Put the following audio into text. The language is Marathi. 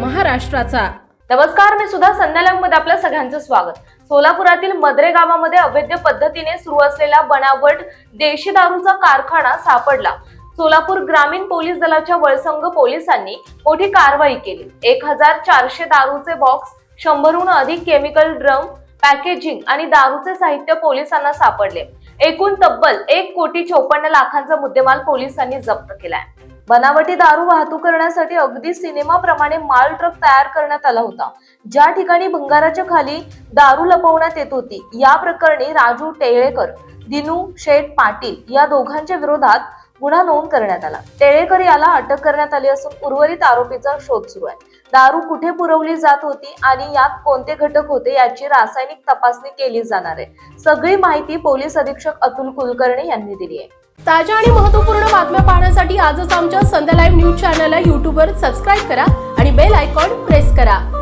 महाराष्ट्राचा. नमस्कार मी सुद्धा संध्यालंगमध्ये आपल्या सगळ्यांचं स्वागत. सोलापुरातील मदरे गावामध्ये अवैध पद्धतीने सुरू असलेला बनावट देशी दारूचा कारखाना सापडला. सोलापूर ग्रामीण पोलीस दलाच्या वळसंग पोलिसांनी मोठी कारवाई केली. एक हजार चारशे दारूचे बॉक्स शंभरहून अधिक केमिकल ड्रम पॅकेजिंग आणि दारूचे साहित्य पोलिसांना सापडले. एकूण तब्बल एक कोटी चौपन्न लाखांचा मुद्देमाल पोलिसांनी जप्त केलाय. बनावटी दारू वाहतूक करण्यासाठी अगदी सिनेमाप्रमाणे माल ट्रक तयार करण्यात आला होता. ज्या ठिकाणी भंगाराच्या खाली दारू लपवण्यात येत होती या प्रकरणी राजू टेळेकर दिनू शेठ पाटील या दोघांच्या विरोधात गुन्हा नोंद करण्यात आला. टेळेकर याला अटक करण्यात आली असून उर्वरित आरोपीचा शोध सुरू आहे. दारू कुठे पुरवली जात होती आणि यात कोणते घटक होते याची रासायनिक तपासणी केली जाणार आहे. सगळी माहिती पोलीस अधीक्षक अतुल कुलकर्णी यांनी दिली आहे. ताज्या आणि महत्त्वपूर्ण बातम्या पाहण्यासाठी आजच आमच्या संध्या लाईव्ह न्यूज चॅनलला यूट्यूबवर सबस्क्राईब करा आणि बेल आयकॉन प्रेस करा.